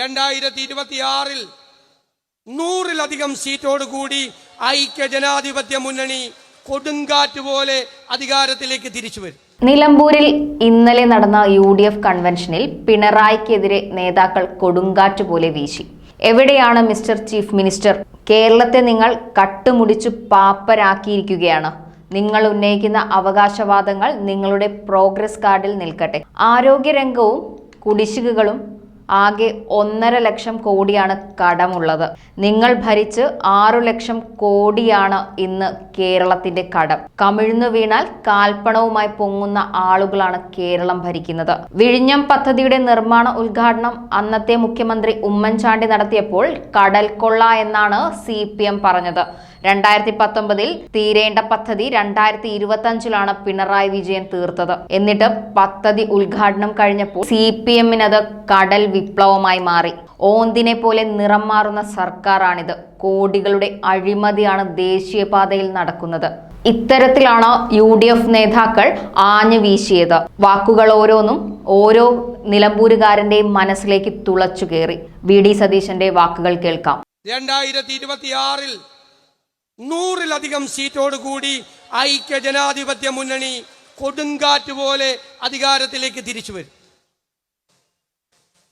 രണ്ടായിരത്തി ഇരുപത്തിയാറിൽ നൂറിലധികം സീറ്റോടുകൂടി ഐക്യ ജനാധിപത്യ മുന്നണി കൊടുങ്കാറ്റ് പോലെ അധികാരത്തിലേക്ക് തിരിച്ചു വരും. നിലമ്പൂരിൽ ഇന്നലെ നടന്ന യു ഡി എഫ് കൺവെൻഷനിൽ പിണറായിക്കെതിരെ നേതാക്കൾ കൊടുങ്കാറ്റ് പോലെ വീശി. എവിടെയാണ് മിസ്റ്റർ ചീഫ് മിനിസ്റ്റർ? കേരളത്തെ നിങ്ങൾ കട്ടുമുടിച്ചു പാപ്പരാക്കിയിരിക്കുകയാണ്. നിങ്ങൾ ഉന്നയിക്കുന്ന അവകാശവാദങ്ങൾ നിങ്ങളുടെ പ്രോഗ്രസ് കാർഡിൽ നിൽക്കട്ടെ. ആരോഗ്യരംഗവും കുടിശ്ശികകളും ആകെ ഒന്നര ലക്ഷം കോടിയാണ് കടമുള്ളത്. നിങ്ങൾ ഭരിച്ച് ആറു ലക്ഷം കോടിയാണ് ഇന്ന് കേരളത്തിന്റെ കടം. കമിഴ്ന്നു വീണാൽ കാൽപ്പണവുമായി പൊങ്ങുന്ന ആളുകളാണ് കേരളം ഭരിക്കുന്നത്. വിഴിഞ്ഞം പദ്ധതിയുടെ നിർമ്മാണ ഉദ്ഘാടനം അന്നത്തെ മുഖ്യമന്ത്രി ഉമ്മൻചാണ്ടി നടത്തിയപ്പോൾ കടൽ കൊള്ള എന്നാണ് സി പറഞ്ഞത്. രണ്ടായിരത്തി പത്തൊമ്പതിൽ തീരേണ്ട പദ്ധതി രണ്ടായിരത്തി ഇരുപത്തി അഞ്ചിലാണ് പിണറായി വിജയൻ തീർത്തത്. എന്നിട്ട് പദ്ധതി ഉദ്ഘാടനം കഴിഞ്ഞപ്പോൾ സി പി എമ്മിനത് കടൽ വിപ്ലവമായി മാറി. ഓന്തിനെ പോലെ നിറം മാറുന്ന സർക്കാരാണിത്. കോടികളുടെ അഴിമതിയാണ് ദേശീയപാതയിൽ നടക്കുന്നത്. ഇത്തരത്തിലാണ് യു ഡി എഫ് നേതാക്കൾ ആഞ്ഞു വീശിയത്. വാക്കുകൾ ഓരോന്നും ഓരോ നിലമ്പൂരുകാരന്റെയും മനസ്സിലേക്ക് തുളച്ചു കയറി വി. ഡി. സതീശന്റെ വാക്കുകൾ കേൾക്കാം. രണ്ടായിരത്തി ഇരുപത്തിയാറിൽ നൂറിലധികം സീറ്റോടുകൂടി ഐക്യ ജനാധിപത്യ മുന്നണി കൊടുങ്കാറ്റ് പോലെ അധികാരത്തിലേക്ക് തിരിച്ചു വരും.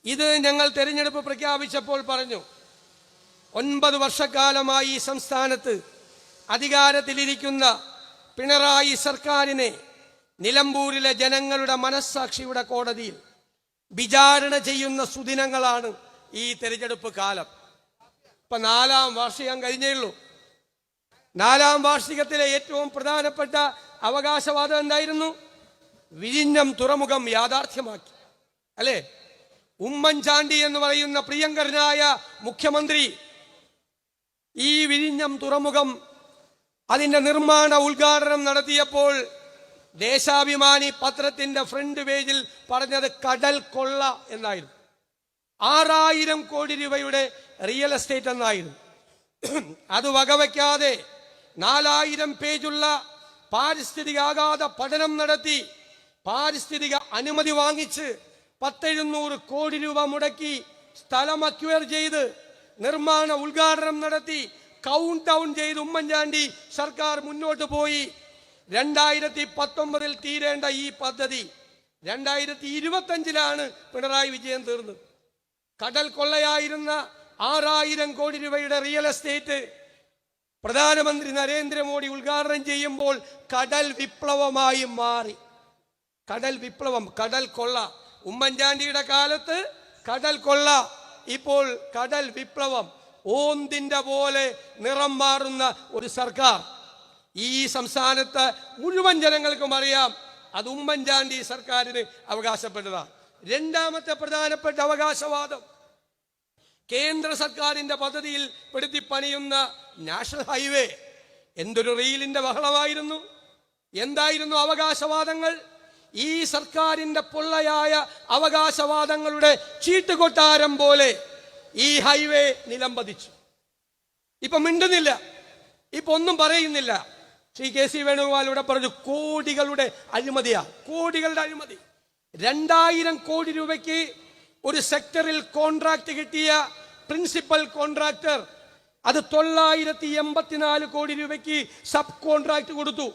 ഇത് ഞങ്ങൾ തെരഞ്ഞെടുപ്പ് പ്രഖ്യാപിച്ചപ്പോൾ പറഞ്ഞു ഒൻപത് വർഷക്കാലമായി ഈ സംസ്ഥാനത്ത് അധികാരത്തിലിരിക്കുന്ന പിണറായി സർക്കാരിനെ നിലമ്പൂരിലെ ജനങ്ങളുടെ മനസ്സാക്ഷിയുടെ കോടതിയിൽ വിചാരണ ചെയ്യുന്ന സുദിനങ്ങളാണ് ഈ തെരഞ്ഞെടുപ്പ് കാലം. ഇപ്പൊ നാലാം വാർഷികം കഴിഞ്ഞേ ഉള്ളൂ. നാലാം വാർഷികത്തിലെ ഏറ്റവും പ്രധാനപ്പെട്ട അവകാശവാദം എന്തായിരുന്നു? വിഴിഞ്ഞം തുറമുഖം യാഥാർത്ഥ്യമാക്കി. അല്ലേ? ഉമ്മൻചാണ്ടി എന്ന് പറയുന്ന പ്രിയങ്കരനായ മുഖ്യമന്ത്രി ഈ വിഴിഞ്ഞം തുറമുഖം അതിന്റെ നിർമ്മാണ ഉദ്ഘാടനം നടത്തിയപ്പോൾ ദേശാഭിമാനി പത്രത്തിന്റെ ഫ്രണ്ട് പേജിൽ പറഞ്ഞത് കടൽ കൊള്ള എന്നായിരുന്നു. ആറായിരം കോടി രൂപയുടെ റിയൽ എസ്റ്റേറ്റ് എന്നായിരുന്നു. അത് വകവയ്ക്കാതെ നാലായിരം പേജുള്ള പാരിസ്ഥിതികാഘാത പഠനം നടത്തി പാരിസ്ഥിതിക അനുമതി വാങ്ങിച്ച് പത്തെഴുന്നൂറ് കോടി രൂപ മുടക്കി സ്ഥലം അക്വയർ ചെയ്ത് നിർമ്മാണ ഉദ്ഘാടനം നടത്തി കൗണ്ട് ഡൗൺ ചെയ്ത് ഉമ്മൻചാണ്ടി സർക്കാർ മുന്നോട്ട് പോയി. രണ്ടായിരത്തി പത്തൊമ്പതിൽ തീരേണ്ട ഈ പദ്ധതി രണ്ടായിരത്തി ഇരുപത്തഞ്ചിലാണ് പിണറായി വിജയൻ തീർന്നത്. കടൽ കൊള്ളയായിരുന്ന ആറായിരം കോടി രൂപയുടെ റിയൽ എസ്റ്റേറ്റ് പ്രധാനമന്ത്രി നരേന്ദ്രമോദി ഉദ്ഘാടനം ചെയ്യുമ്പോൾ കടൽ വിപ്ലവമായി മാറി. കടൽ വിപ്ലവം കടൽ കൊള്ള. ഉമ്മൻചാണ്ടിയുടെ കാലത്ത് കടൽ കൊള്ള ഇപ്പോൾ കടൽ വിപ്ലവം. ഓന്തിന്റെ പോലെ നിറം മാറുന്ന ഒരു സർക്കാർ. ഈ സംസ്ഥാനത്ത് മുഴുവൻ ജനങ്ങൾക്കും അറിയാം അത് ഉമ്മൻചാണ്ടി സർക്കാരിന് അവകാശപ്പെട്ടതാണ്. രണ്ടാമത്തെ പ്രധാനപ്പെട്ട അവകാശവാദം കേന്ദ്ര സർക്കാരിന്റെ പദ്ധതിയിൽ പെടുത്തി പണിയുന്ന നാഷണൽ ഹൈവേ എന്തൊരു റീലിന്റെ ബഹളമായിരുന്നു? എന്തായിരുന്നു അവകാശവാദങ്ങൾ? ഈ സർക്കാരിന്റെ പൊള്ളയായ അവകാശവാദങ്ങളുടെ ചീട്ടുകൊട്ടാരം പോലെ ഈ ഹൈവേ നിലംപതിച്ചു. ഇപ്പൊ മിണ്ടുന്നില്ല. ഇപ്പൊ ഒന്നും പറയുന്നില്ല. ശ്രീ കെ സി വേണുഗോപാൽ ഇവിടെ പറഞ്ഞു കോടികളുടെ അഴിമതിയാ. കോടികളുടെ അഴിമതി. രണ്ടായിരം കോടി രൂപയ്ക്ക് ഒരു സെക്ടറിൽ കോൺട്രാക്ട് കിട്ടിയ പ്രിൻസിപ്പൽ കോൺട്രാക്ടർ അത് തൊള്ളായിരത്തി എൺപത്തിനാല് കോടി രൂപയ്ക്ക് സബ് കോൺട്രാക്ട് കൊടുത്തു.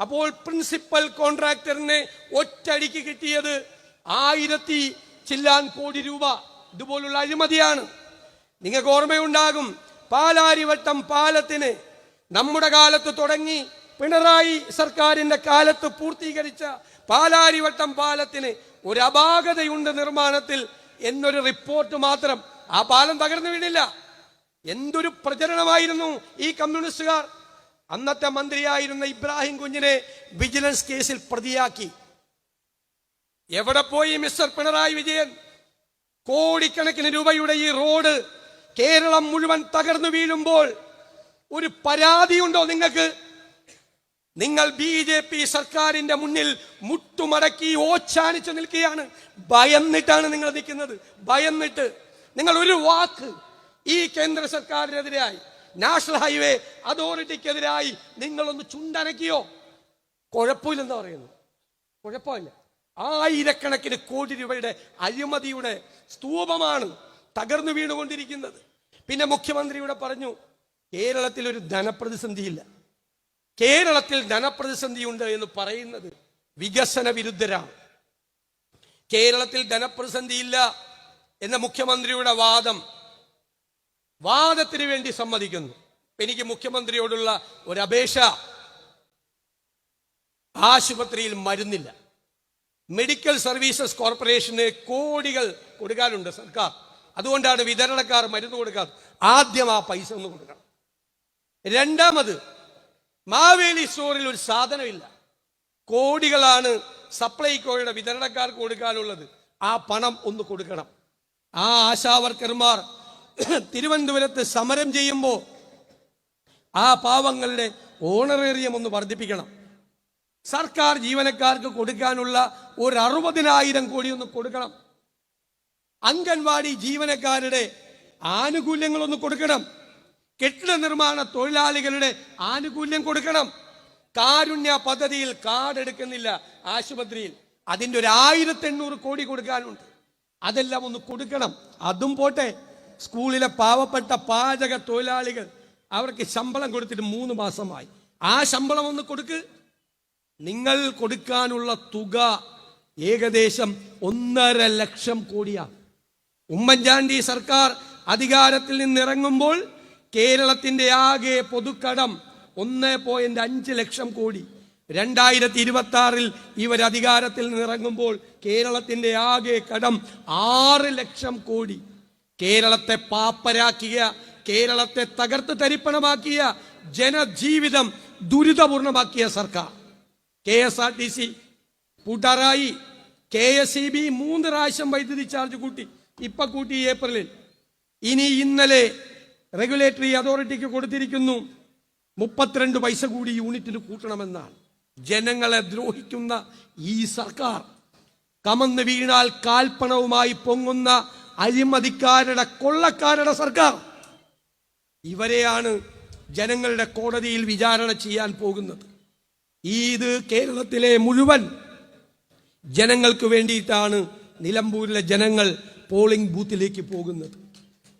അപ്പോൾ പ്രിൻസിപ്പൽ കോൺട്രാക്ടറിന് ഒറ്റടിക്ക് കിട്ടിയത് ആയിരത്തി ചില്ലാൻ കോടി രൂപ. ഇതുപോലുള്ള അഴിമതിയാണ്. നിങ്ങൾക്ക് ഓർമ്മയുണ്ടാകും പാലാരിവട്ടം പാലത്തിന് നമ്മുടെ കാലത്ത് തുടങ്ങി പിണറായി സർക്കാരിന്റെ കാലത്ത് പൂർത്തീകരിച്ച പാലാരിവട്ടം പാലത്തിന് ഒരു അപാകതയുണ്ട് നിർമ്മാണത്തിൽ എന്നൊരു റിപ്പോർട്ട് മാത്രം. ആ പാലം തകർന്നു വീണില്ല. എന്തൊരു പ്രചരണമായിരുന്നു ഈ കമ്മ്യൂണിസ്റ്റുകാർ. അന്നത്തെ മന്ത്രിയായിരുന്ന ഇബ്രാഹിം കുഞ്ഞിനെ വിജിലൻസ് കേസിൽ പ്രതിയാക്കി. എവിടെ പോയി മിസ്റ്റർ പിണറായി വിജയൻ? കോടിക്കണക്കിന് രൂപയുടെ ഈ റോഡ് കേരളം മുഴുവൻ തകർന്നു വീഴുമ്പോൾ ഒരു പരാതിയുണ്ടോ നിങ്ങൾക്ക്? നിങ്ങൾ ബി ജെ പി സർക്കാരിന്റെ മുന്നിൽ മുട്ടുമടക്കി ഓച്ചാനിച്ചു നിൽക്കുകയാണ്. ഭയന്നിട്ടാണ് നിങ്ങൾ നിൽക്കുന്നത്. ഭയന്നിട്ട്. നിങ്ങൾ ഒരു വാക്ക് ഈ കേന്ദ്ര സർക്കാരിനെതിരായി നാഷണൽ ഹൈവേ അതോറിറ്റിക്കെതിരായി നിങ്ങളൊന്ന് ചുണ്ടനക്കിയോ? കുഴപ്പമില്ലെന്ന് പറയുന്നു. കുഴപ്പമില്ല. ആയിരക്കണക്കിന് കോടി രൂപയുടെ അഴിമതിയുടെ സ്തൂപമാണ് തകർന്നു വീണുകൊണ്ടിരിക്കുന്നത്. പിന്നെ മുഖ്യമന്ത്രി ഇവിടെ പറഞ്ഞു കേരളത്തിൽ ഒരു ധനപ്രതിസന്ധിയില്ല. കേരളത്തിൽ ധനപ്രതിസന്ധി ഉണ്ട് എന്ന് പറയുന്നത് വികസന വിരുദ്ധരാണ് കേരളത്തിൽ ധനപ്രതിസന്ധിയില്ല. എന്ന മുഖ്യമന്ത്രിയുടെ വാദം വാദത്തിന് വേണ്ടി സമ്മതിക്കുന്നു. എനിക്ക് മുഖ്യമന്ത്രിയോടുള്ള ഒരു ആശുപത്രിയിൽ മരുന്നില്ല. മെഡിക്കൽ സർവീസസ് കോർപ്പറേഷന് കോടികൾ കൊടുക്കാനുണ്ട് സർക്കാർ. അതുകൊണ്ടാണ് വിതരണക്കാർ മരുന്ന് കൊടുക്കാറ് ആദ്യം ആ പൈസ ഒന്ന് കൊടുക്കണം. രണ്ടാമത് മാവേലി സ്റ്റോറിൽ ഒരു സാധനമില്ല. കോടികളാണ് സപ്ലൈകോയുടെ വിതരണക്കാർക്ക് കൊടുക്കാനുള്ളത്. ആ പണം ഒന്ന് കൊടുക്കണം. ആ ആശാവർക്കർമാർ തിരുവനന്തപുരത്ത് സമരം ചെയ്യുമ്പോൾ ആ പാവങ്ങളുടെ ഓണറേറിയം ഒന്ന് വർദ്ധിപ്പിക്കണം. സർക്കാർ ജീവനക്കാർക്ക് കൊടുക്കാനുള്ള ഒരു അറുപതിനായിരം കോടി ഒന്ന് കൊടുക്കണം. അംഗൻവാടി ജീവനക്കാരുടെ ആനുകൂല്യങ്ങൾ ഒന്ന് കൊടുക്കണം. കെട്ടിട നിർമ്മാണ തൊഴിലാളികളുടെ ആനുകൂല്യം കൊടുക്കണം. കാരുണ്യ പദ്ധതിയിൽ കാർഡ് എടുക്കുന്നില്ല ആശുപത്രിയിൽ. അതിന്റെ ഒരു ആയിരത്തി എണ്ണൂറ് കോടി കൊടുക്കാനുണ്ട്. അതെല്ലാം ഒന്ന് കൊടുക്കണം. അതും പോട്ടെ. സ്കൂളിലെ പാവപ്പെട്ട പാചക തൊഴിലാളികൾ അവർക്ക് ശമ്പളം കൊടുത്തിട്ട് മൂന്ന് മാസമായി. ആ ശമ്പളം ഒന്ന് കൊടുക്ക്. നിങ്ങൾ കൊടുക്കാനുള്ള തുക ഏകദേശം ഒന്നര ലക്ഷം കോടിയാണ് ഉമ്മൻചാണ്ടി സർക്കാർ അധികാരത്തിൽ നിന്നിറങ്ങുമ്പോൾ കേരളത്തിന്റെ ആകെ പൊതുക്കടം ഒന്ന് പോയിന്റ് അഞ്ച് ലക്ഷം കോടി. രണ്ടായിരത്തി ഇരുപത്തി ആറിൽ ഇവരധികാരത്തിൽ നിന്നിറങ്ങുമ്പോൾ കേരളത്തിന്റെ ആകെ കടം ആറ് ലക്ഷം കോടി. കേരളത്തെ പാപ്പരാക്കിയ കേരളത്തെ തകർത്ത് തരിപ്പണമാക്കിയ ജനജീവിതം ദുരിതപൂർണമാക്കിയ സർക്കാർ. K S R T C കൂട്ടാറായി K S E B മൂന്ന് പ്രാവശ്യം വൈദ്യുതി ചാർജ് കൂട്ടി. ഇപ്പൊ കൂട്ടി ഏപ്രിലിൽ. ഇനി ഇന്നലെ റെഗുലേറ്ററി അതോറിറ്റിക്ക് കൊടുത്തിരിക്കുന്നു. മുപ്പത്തിരണ്ട് പൈസ കൂടി യൂണിറ്റിന് കൂട്ടണമെന്നാണ്. ജനങ്ങളെ ദ്രോഹിക്കുന്ന ഈ സർക്കാർ കമന്ന് വീണാൽ കാൽപ്പണവുമായി പൊങ്ങുന്ന അഴിമതിക്കാരുടെ കൊള്ളക്കാരുടെ സർക്കാർ. ഇവരെയാണ് ജനങ്ങളുടെ കോടതിയിൽ വിചാരണ ചെയ്യാൻ പോകുന്നത്. ഇത് കേരളത്തിലെ മുഴുവൻ ജനങ്ങൾക്ക് വേണ്ടിയിട്ടാണ് നിലമ്പൂരിലെ ജനങ്ങൾ പോളിംഗ് ബൂത്തിലേക്ക് പോകുന്നത്.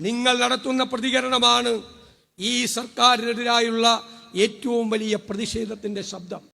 നിങ്ങൾ നടത്തുന്ന പ്രതികരണമാണ് ഈ സർക്കാരിനെതിരായുള്ള ഏറ്റവും വലിയ പ്രതിഷേധത്തിന്റെ ശബ്ദം.